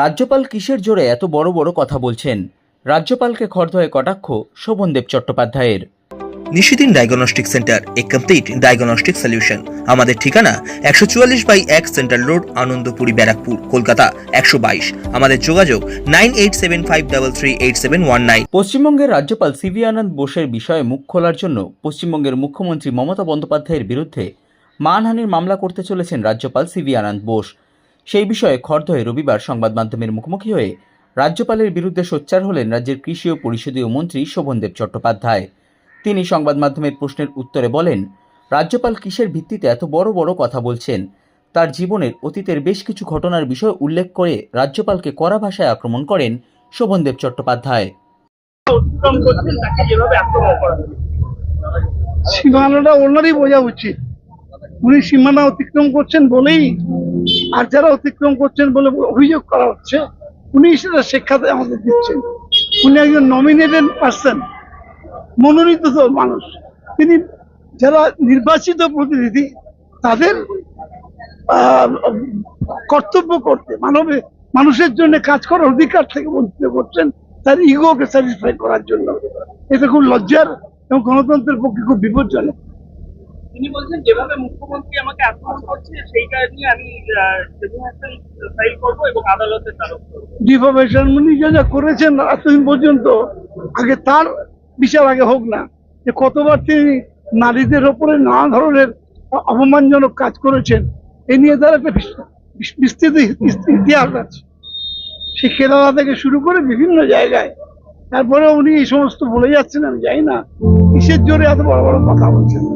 রাজ্যপাল কিসের জোরে এত বড় বড় কথা বলছেন? রাজ্যপালকে খর্ধয়ে কটাক্ষ শোভনদেব চট্টোপাধ্যায়ের। নিশিদিন ডায়াগনস্টিক সেন্টার এ কমপ্লিট ডায়াগনস্টিক সলিউশন আমাদের ঠিকানা একশো চুয়াল্লিশ বাই এক সেন্ট্রাল রোড আনন্দপুরি ব্যারাকপুর কলকাতা একশো বাইশ। আমাদের যোগাযোগ nine eight seven five double three eight seven one nine. পশ্চিমবঙ্গের রাজ্যপাল সিভি আনন্দ বোসের বিষয়ে মুখ খোলার জন্য পশ্চিমবঙ্গের মুখ্যমন্ত্রী মমতা বন্দ্যোপাধ্যায়ের বিরুদ্ধে মানহানির মামলা করতে চলেছেন রাজ্যপাল সিভি আনন্দ বোস। সেই বিষয়ে খর্ধয়ে রবিবার সংবাদ মাধ্যমের মুখোমুখি হয়ে রাজ্যপালের বিরুদ্ধে সোচ্চার হলেন রাজ্যের কৃষি ও পরিষদীয় মন্ত্রী শোভনদেব চট্টোপাধ্যায়। তিনি সংবাদ মাধ্যমের প্রশ্নের উত্তরে বলেন রাজ্যপাল কিসের ভিত্তিতে এত বড় বড় কথা বলছেন? তার জীবনের অতীতের বেশ কিছু ঘটনার বিষয় উল্লেখ করে রাজ্যপালকে কড়া ভাষায় আক্রমণ করেন শোভনদেব চট্টোপাধ্যায়। অতিক্রম করছেন তাকে যেভাবে আক্রমণ করা হলো সীমানাটা ওনারই বোঝা উচিত। উনি সীমানা অতিক্রম করছেন বলেই আর যারা অতিক্রম করছেন বলে অভিযোগ করা হচ্ছে, উনি সেটা শিক্ষা আমাদের দিচ্ছেন। উনি একজন নমিনেটেড পার্সন মনোনীত মানুষ। তিনি যারা নির্বাচিত প্রতিনিধি, তাদের কর্তব্য করতে, মানবে, মানুষের জন্য কাজ করার অধিকার থেকে বঞ্চিত করছেন, তার ইগোকে স্যাটিসফাই করার জন্য। এটা খুব লজ্জার এবং গণতন্ত্রের পক্ষে খুব বিপজ্জনক। তিনি বলছেন, যেভাবে মুখ্যমন্ত্রী আমাকে আক্রমণ করছে, সেইটা নিয়ে আমি ফাইল করব এবং আদালতে ডিফরমেশন উনি যা যা করেছেন এতদিন পর্যন্ত, আগে তার বিচার আগে হোক না। যে কতবার তিনি নারীদের ওপরে নানা ধরনের অপমানজনক কাজ করেছেন, এ নিয়ে তার একটা বিস- বিস- বিস্তৃত ইতি- ইতিহাস আছে। সে কেরালা থেকে শুরু করে বিভিন্ন জায়গায় তারপরে উনি এই সমস্ত বলে যাচ্ছেন, আমি জানি না। কিসের জোরে এত বড় বড় কথা বলছেন?